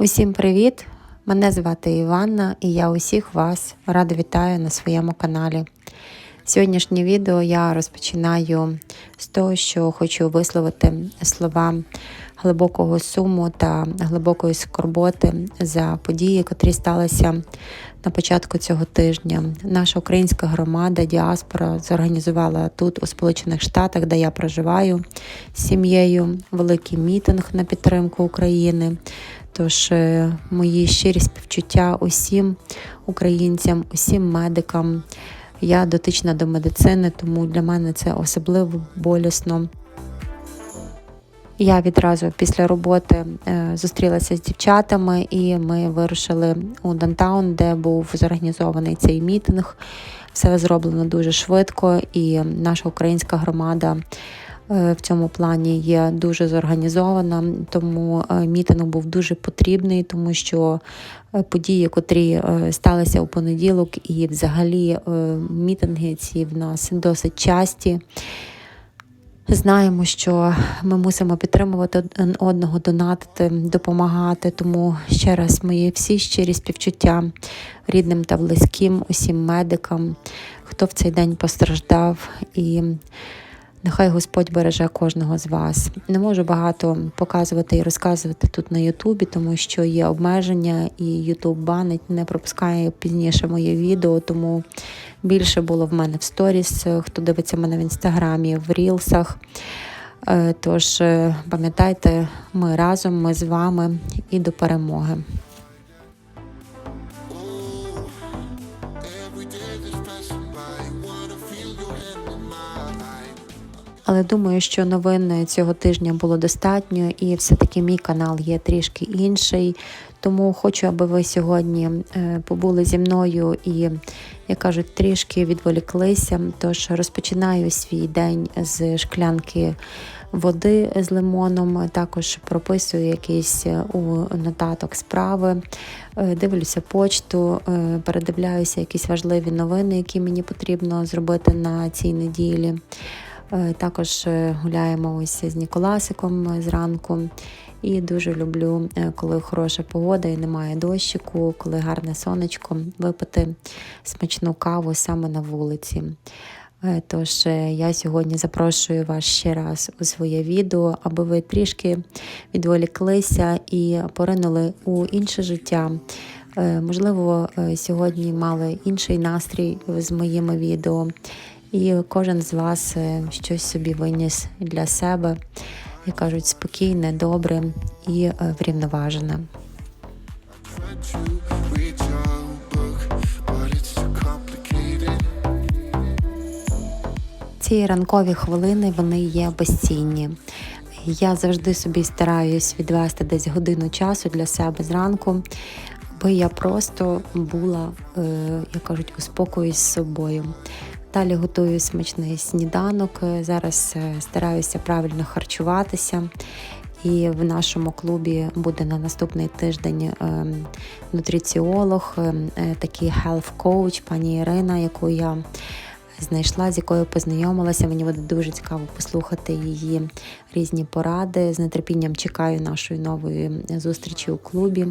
Усім привіт! Мене звати Іванна і я усіх вас рада вітаю на своєму каналі. Сьогоднішнє відео я розпочинаю з того, що хочу висловити слова глибокого суму та глибокої скорботи за події, котрі сталися на початку цього тижня. Наша українська громада, діаспора зорганізувала тут, у Сполучених Штатах, де я проживаю з сім'єю, великий мітинг на підтримку України. Тож е, мої щирі співчуття усім українцям, усім медикам. Я дотична до медицини, тому для мене це особливо болісно. Я відразу після роботи е, зустрілася з дівчатами, і ми вирушили у Дантаун, де був зорганізований цей мітинг. Все зроблено дуже швидко, і наша українська громада в цьому плані є дуже зорганізована. Тому е, мітинг був дуже потрібний, тому що події, котрі сталися у понеділок, і взагалі мітинги ці в нас досить часті. Знаємо, що ми мусимо підтримувати одного, донатити, допомагати. Тому ще раз мої всі щирі співчуття рідним та близьким, усім медикам, хто в цей день постраждав і. Нехай Господь береже кожного з вас. Не можу багато показувати і розказувати тут на Ютубі, тому що є обмеження, і Ютуб банить, не пропускає пізніше моє відео, тому більше було в мене в сторіс, хто дивиться мене в інстаграмі, в рілсах. Е, тож е, пам'ятайте, ми разом, ми з вами і до перемоги. Але думаю, що новин цього тижня було достатньо, і все-таки мій канал є трішки інший. Тому хочу, аби ви сьогодні е, побули зі мною і, як кажуть, трішки відволіклися. Тож розпочинаю свій день з шклянки води з лимоном, також прописую якісь е, у нотаток справи, е, дивлюся почту, передивляюся якісь важливі новини, які мені потрібно зробити на цій неділі. Е, також е, гуляємо ось з Ніколасиком зранку. І дуже люблю, е, коли хороша погода і немає дощику, коли гарне сонечко, випити смачну каву саме на вулиці. Тож я сьогодні запрошую вас ще раз у своє відео, аби ви трішки відволіклися і поринули у інше життя. Можливо, сьогодні мали інший настрій з моїми відео. І кожен з вас е, щось собі виніс для себе, як кажуть, спокійне, добре і е, врівноважене. Ці ранкові хвилини вони є безцінні. Я завжди собі стараюсь відвести десь годину часу для себе зранку, бо я просто була, е, як кажуть, у спокої з собою. Далі готую смачний сніданок. Зараз е, стараюся правильно харчуватися. І в нашому клубі буде на наступний тиждень ем, нутриціолог, ем, е, такий health coach, пані Ірина, яку я знайшла, з якою познайомилася. Мені буде дуже цікаво послухати її різні поради. З нетерпінням чекаю нашої нової зустрічі у клубі.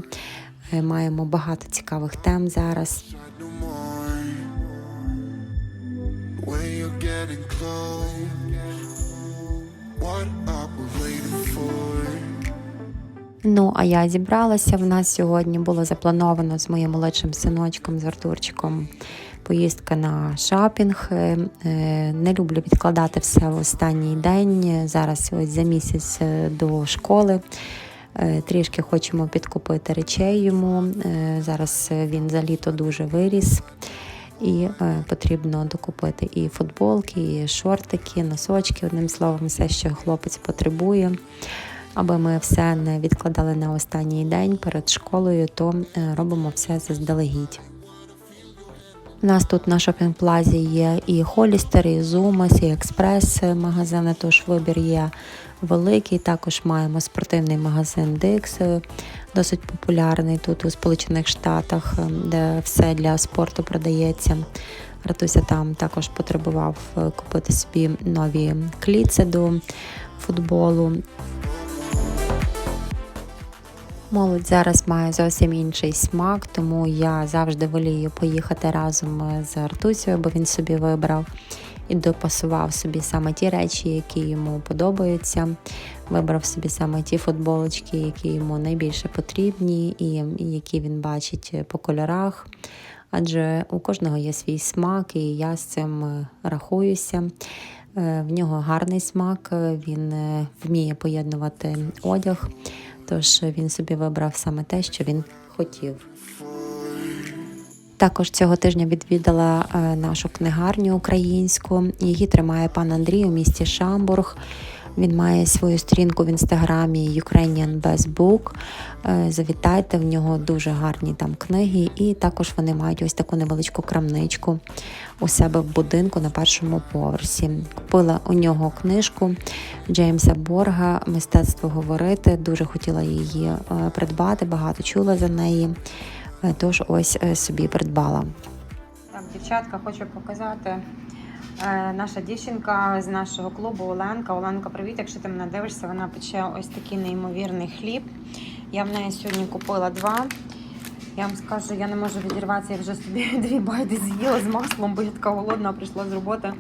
Е, маємо багато цікавих тем зараз. Getting close. What are we waiting for? Ну, а я зібралася. В нас сьогодні було заплановано з моїм молодшим синочком, з Артурчиком, поїздка на шопінг. Е, е, не люблю відкладати все в останній день. Зараз ось за місяць е, до школи. Трішки хочемо підкупити речей йому. Зараз він за літо дуже виріс. І е, потрібно докупити і футболки, і шортики, носочки, одним словом, все, що хлопець потребує. Аби ми все не відкладали на останній день перед школою, то е, робимо все заздалегідь. У нас тут на шопінг-плазі є і Холістер, і Зумас, і експрес-магазини, тож вибір є великий. Також маємо спортивний магазин Dix, досить популярний тут у Сполучених Штатах, де все для спорту продається. Ратуся там також потребував е, купити собі нові кліци до футболу. Молодь зараз має зовсім інший смак, тому я завжди волію поїхати разом з Артусею, бо він собі вибрав і допасував собі саме ті речі, які йому подобаються. Вибрав собі саме ті футболочки, які йому найбільше потрібні, і які він бачить по кольорах. Адже у кожного є свій смак, і я з цим е, рахуюся. Е, В нього гарний смак, е, він е, вміє поєднувати одяг, тож він собі вибрав саме те, що він хотів. Також цього тижня відвідала е, нашу книгарню українську. Її тримає пан Андрій у місті Шамбург. Він має свою сторінку в інстаграмі Ukrainian Best Book. Е, Завітайте, в нього дуже гарні там книги, і також вони мають ось таку невеличку крамничку у себе в будинку на першому поверсі. Купила у нього книжку Джеймса Борга Мистецтво говорити. Дуже хотіла її е, придбати, багато чула за неї. Е, Тож ось собі придбала. Так, дівчатка, хочу показати. Е, наша дівчинка з нашого клубу Оленка. Оленка, привіт, якщо ти мене дивишся, вона пече ось такий неймовірний хліб. Я в неї сьогодні купила два. Я вам скажу, я не можу відірватися, я вже собі дві байди з'їла з маслом, бо я така голодна прийшла з роботи.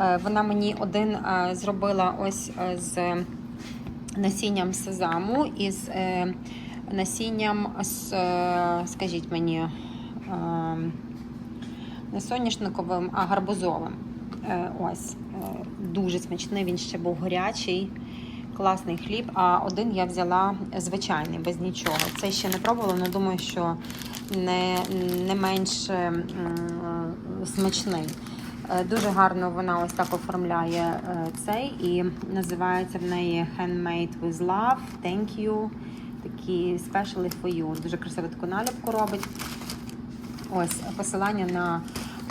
Е, Вона мені один е, зробила ось з насінням сезаму і з насінням, скажіть мені, е, не соняшниковим, а гарбузовим. Е, Ось е, дуже смачний, він ще був гарячий, класний хліб. А один я взяла звичайний, без нічого. Цей ще не пробувала, але думаю, що не, не менш смачний. Е, Дуже гарно вона ось так оформляє цей і називається в неї Handmade with Love. Thank you. Такі specially for you. Дуже красиву таку наліпку робить. Ось посилання на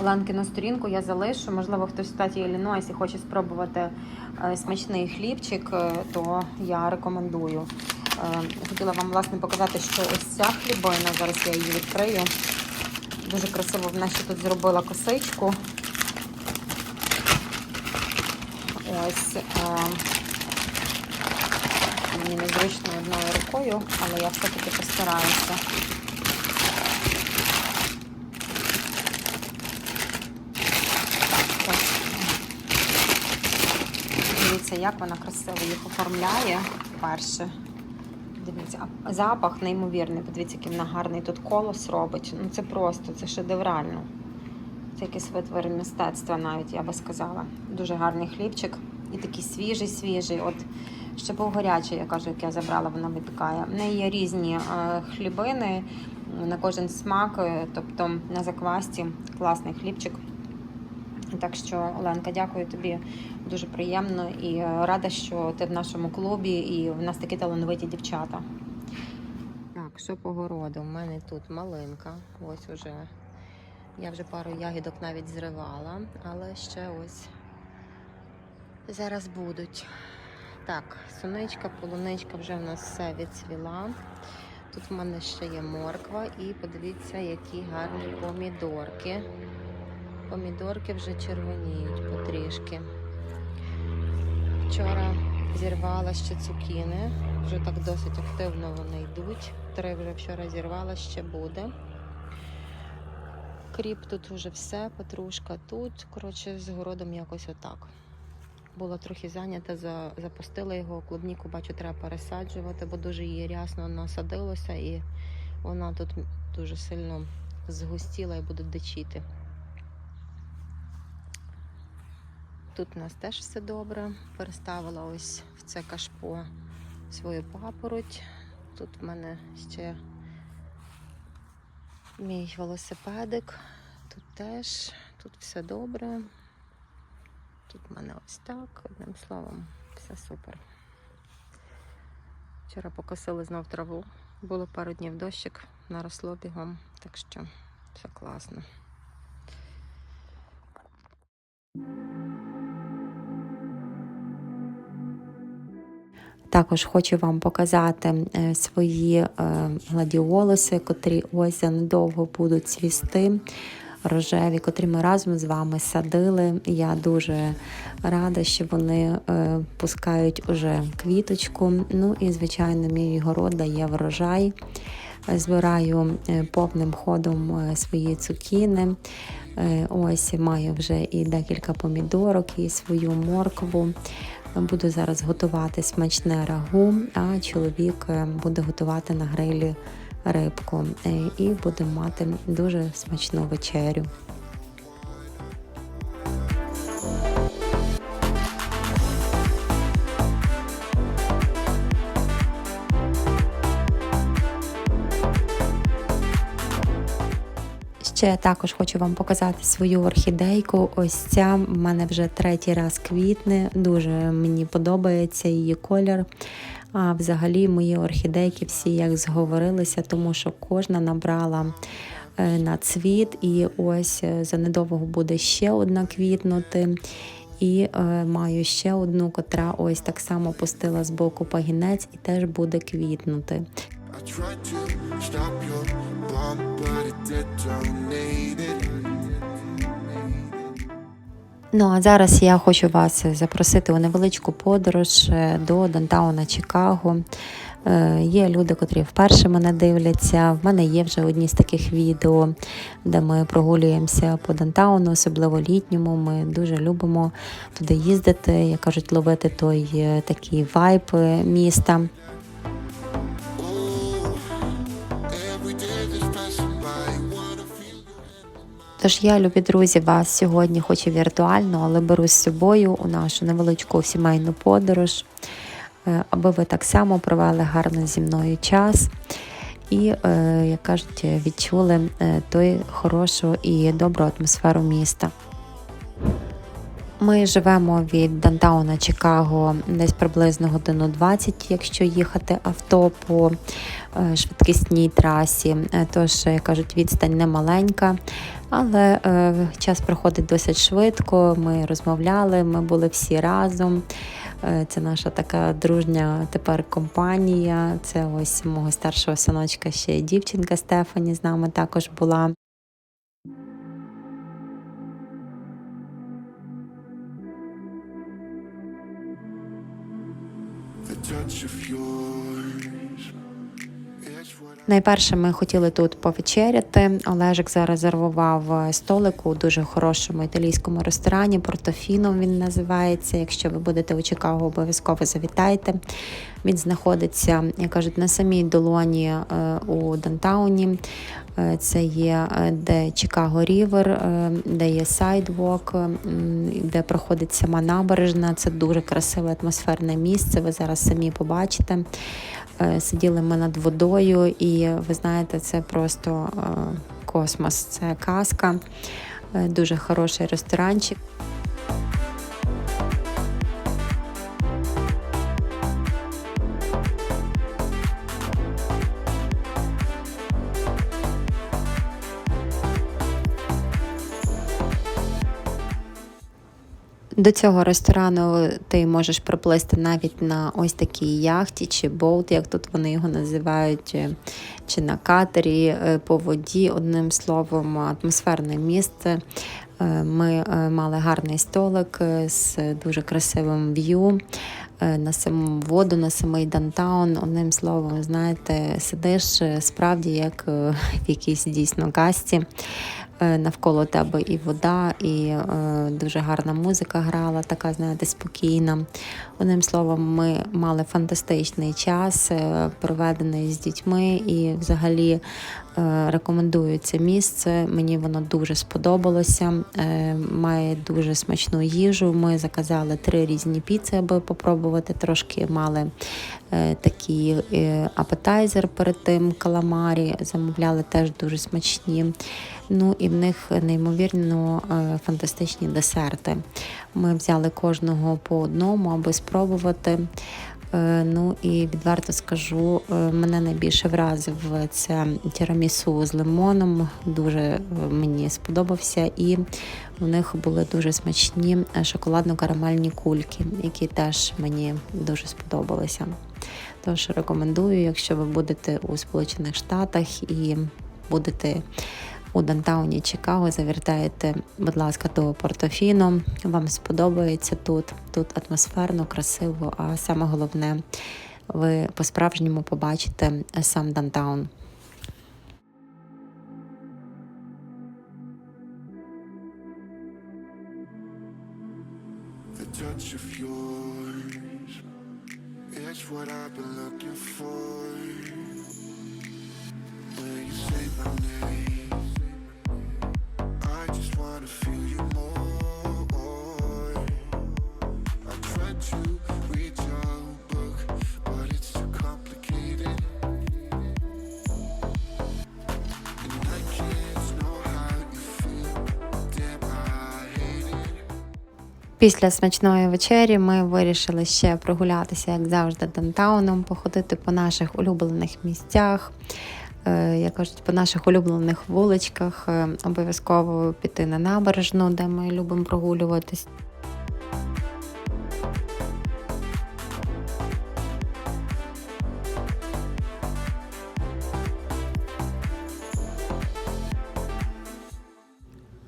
Оленкину сторінку я залишу. Можливо, хтось в штаті Іллінойс і хоче спробувати е, смачний хлібчик, е, то я рекомендую. Е, Хотіла вам власне показати, що ось ця хлібина, зараз я її відкрию. Дуже красиво вона ще тут зробила косичку. Ось мені незручно одною рукою, але я все-таки постараюся. Ось. Дивіться, як вона красиво їх оформляє перше. Дивіться, запах неймовірний. Подивіться, який вона гарний тут колос робить. Ну це просто, це шедеврально. Це якийсь витвір мистецтва навіть, я би сказала. Дуже гарний хлібчик. І такий свіжий, свіжий. От ще був гарячий, я кажу, як я забрала, вона випікає. В неї є різні е, хлібини на кожен смак, е, тобто на заквасті класний хлібчик. Так що, Оленка, дякую тобі. Дуже приємно і е, рада, що ти в нашому клубі і в нас такі талановиті дівчата. Так, що по городу? У мене тут малинка. Ось уже. Я вже пару ягідок навіть зривала, але ще ось зараз будуть. Так, суничка, полуничка вже в нас все відцвіла. Тут в мене ще є морква і подивіться, які гарні помідорки. Помідорки вже червоніють потрішки. Вчора зірвала ще цукіни, вже так досить активно вони йдуть. Три вже вчора зірвала, ще буде. Кріп тут вже все, петрушка тут. Коротше, з городом якось отак. Була трохи зайнята, запустила його, клубніку, бачу, треба пересаджувати, бо дуже її рясно насадилося і вона тут дуже сильно згустіла і буде дичіти. Тут у нас теж все добре. Переставила ось в це кашпо свою папороть. Тут в мене ще мій велосипедик. Тут теж, тут все добре. Тут в мене ось так, одним словом, все супер. Вчора покосили знов траву. Було пару днів дощик, наросло бігом, так що все класно. Також хочу вам показати е, свої е, гладіолуси, котрі ось недовго будуть цвісти. рожеві, котрі ми разом з вами садили. Я дуже рада, що вони е, пускають уже квіточку. Ну і, звичайно, мій город дає врожай. Збираю е, повним ходом свої цукіни. Ось маю вже і декілька помідорок, і свою моркву. Буду зараз готувати смачне рагу, а чоловік е, буде готувати на грилі рибку. Е, І будемо мати дуже смачну вечерю. Ще також хочу вам показати свою орхідейку. Ось ця в мене вже третій раз квітне. Дуже мені подобається її колір. А взагалі мої орхідейки всі як зговорилися, тому що кожна набрала е, на цвіт, і ось е, занедовго буде ще одна квітнути. І е, маю ще одну, котра ось так само пустила з боку пагінець і теж буде квітнути. I tried to stop your bomb, but it detonated. Ну а зараз я хочу вас запросити у невеличку подорож е, до Дантауна Чикаго. Е, Є люди, котрі вперше мене дивляться. В мене є вже одні з таких відео, де ми прогулюємося по Дантауну, особливо літньому. Ми дуже любимо туди їздити, як кажуть, ловити той е, такий вайб е, міста. Тож я, любі друзі, вас сьогодні хоч і віртуально, але беру з собою у нашу невеличку сімейну подорож, е, аби ви так само провели гарно зі мною час і, е, як кажуть, відчули е, той хорошу і добру атмосферу міста. Ми живемо від Дантауна Чикаго десь приблизно годину 20, якщо їхати авто по е, швидкісній трасі. Е, Тож, як кажуть, відстань не маленька, але е, час проходить досить швидко. Ми розмовляли, ми були всі разом. Це наша така дружня тепер компанія. Це ось мого старшого синочка ще дівчинка Стефані з нами також була. Найперше ми хотіли тут повечеряти. Олежик зарезервував е, столик у дуже хорошому італійському ресторані. Портофіно він називається. Якщо ви будете у Чикаго, обов'язково завітайте. Він знаходиться, як кажуть, на самій долоні е, у Дантауні. Е, Це є е, де Чикаго Рівер, е, де є сайдвок, де проходить сама набережна. Це дуже красиве атмосферне місце. Ви зараз самі побачите. Сиділи ми над водою, і ви знаєте, це просто космос, це казка. Дуже хороший ресторанчик. До цього ресторану ти можеш приплисти навіть на ось такій яхті чи боут, як тут вони його називають, е, чи на катері е, по воді. Одним словом, атмосферне місце. Е, Ми мали гарний столик з дуже красивим в'ю на саму воду, на самий Дантаун. Одним словом, знаєте, сидиш справді як в якійсь дійсно касті. Е, Навколо тебе і вода, і е, дуже гарна музика грала, така, знаєте, спокійна. Одним словом, ми мали фантастичний час, е, проведений з дітьми, і взагалі рекомендую це місце. Мені воно дуже сподобалося. Має дуже смачну їжу. Ми заказали три різні піци, аби попробувати. Трошки мали такий апетайзер перед тим каламарі. Замовляли теж дуже смачні. Ну і в них неймовірно е, фантастичні десерти. Ми взяли кожного по одному, аби спробувати. Е, Ну і відверто скажу, е, мене найбільше вразив це тірамісу з лимоном. Дуже мені сподобався, і в них були дуже смачні шоколадно-карамельні кульки, які теж мені дуже сподобалися. Тож рекомендую, якщо ви будете у Сполучених Штатах і будете у Дантауні Чикаго, завертаєте, будь ласка, до Портофіно. Вам сподобається тут. Тут атмосферно, красиво, а саме головне, ви по-справжньому побачите сам Дантаун. Looking for. When you say my name, Після смачної вечері ми вирішили ще прогулятися, як завжди, дантауном, походити по наших улюблених місцях, як кажуть, по наших улюблених вуличках, е, обов'язково піти на набережну, де ми любимо прогулюватись.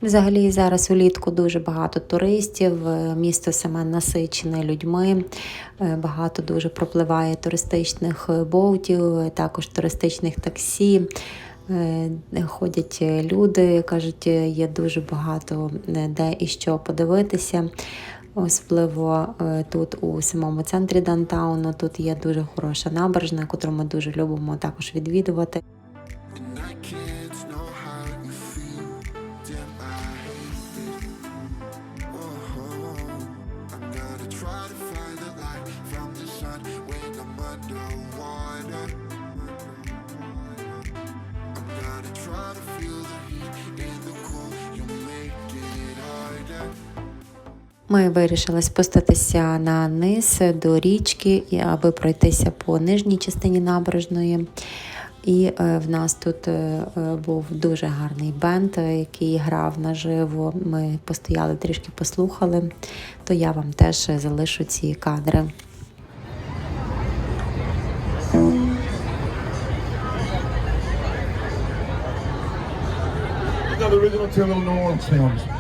Взагалі зараз улітку дуже багато туристів, е, місто саме насичене людьми, е, багато дуже пропливає туристичних е, боутів, також туристичних таксі. Ходять люди, кажуть, є дуже багато де і що подивитися. Особливо тут у самому центрі Дантауну. Тут є дуже хороша набережна, яку ми дуже любимо також відвідувати. Ми вирішили спуститися на низ до річки, аби пройтися по нижній частині набережної. І е, в нас тут е, е, був дуже гарний бенд, який грав наживо. Ми постояли трішки послухали, то я вам теж залишу ці кадри. Original Taylor New Orleans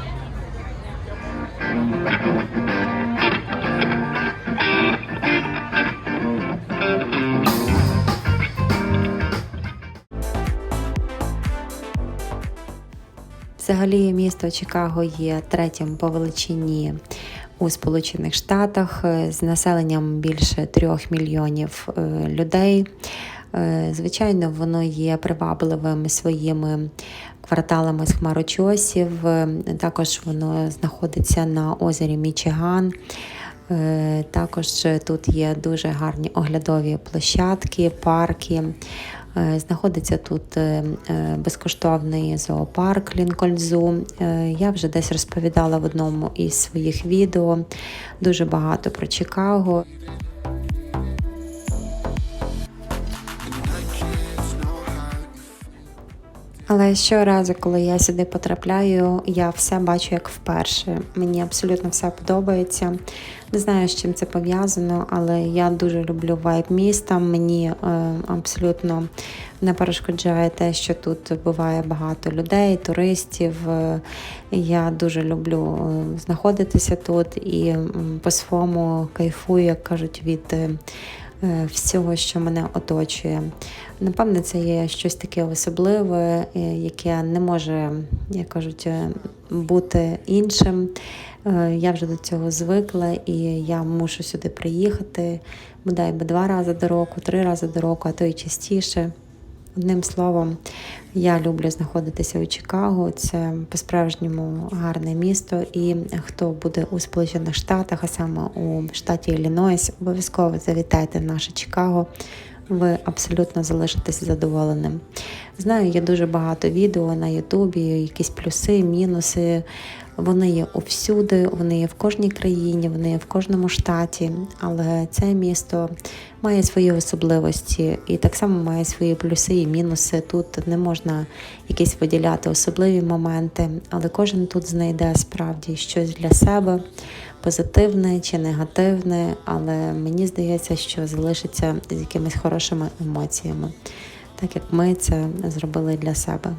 Взагалі, місто Чикаго є третім по величині у Сполучених Штатах е, з населенням більше трьох мільйонів е, людей. Е, Звичайно, воно є привабливим своїми кварталами з хмарочосів. Також воно знаходиться на озері Мічиган. Також тут є дуже гарні оглядові площадки, парки. Е, Знаходиться тут е, е, безкоштовний зоопарк Лінкольнзу. Я вже десь розповідала в одному із своїх відео дуже багато про Чикаго. Але щоразу, коли я сюди потрапляю, я все бачу як вперше. Мені абсолютно все подобається. Не знаю, з чим це пов'язано, але я дуже люблю вайб міста. Мені е, абсолютно не перешкоджає те, що тут буває багато людей, туристів. Е, Я дуже люблю е, знаходитися тут і по-своєму кайфую, як кажуть, від. Е, всього, що мене оточує. Напевне, це є щось таке особливе, е, яке не може, як кажуть, е, бути іншим. Я вже до цього звикла, і я мушу сюди приїхати, бодай би два рази до року, три рази до року, а то й частіше. Одним словом, я люблю знаходитися у Чикаго. Це по-справжньому гарне місто. І хто буде у Сполучених Штатах, а саме у штаті Іллінойс, обов'язково завітайте в наше Чикаго. Ви абсолютно залишитесь задоволеним. Знаю, є дуже багато відео на Ютубі, якісь плюси, мінуси. Вони є усюди, вони є в кожній країні, вони є в кожному штаті, але це місто має свої особливості і так само має свої плюси і мінуси. Тут не можна якісь виділяти особливі моменти, але кожен тут знайде справді щось для себе позитивне чи негативне, але мені здається, що залишиться з якимись хорошими емоціями, так як ми це зробили для себе.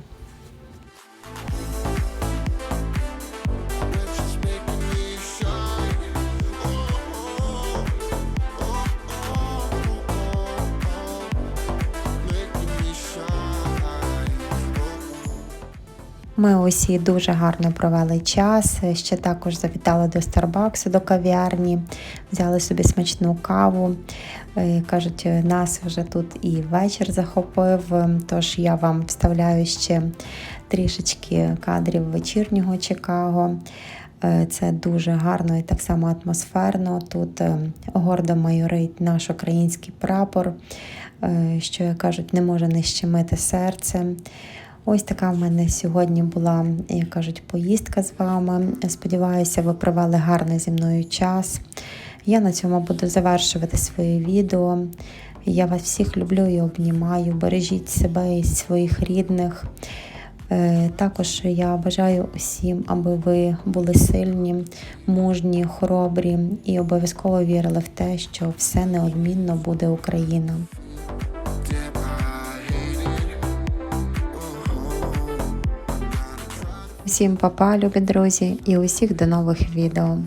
Ми усі дуже гарно провели час. Ще також завітали до Старбаксу, до кав'ярні, взяли собі смачну каву. Е, Кажуть, нас вже тут і вечір захопив, тож я вам вставляю ще трішечки кадрів вечірнього Чикаго. Е, Це дуже гарно і так само атмосферно. Тут е, гордо майорить наш український прапор, що як кажуть, не може не щемити серце. Ось така в мене сьогодні була, як кажуть, поїздка з вами. Сподіваюся, ви провели гарний зі мною час. Я на цьому буду завершувати своє відео. Я вас всіх люблю і обнімаю. Бережіть себе і своїх рідних. Е, Також я бажаю усім, аби ви були сильні, мужні, хоробрі і обов'язково вірили в те, що все неодмінно буде Україна. Всім папа, любі друзі, і усіх до нових відео.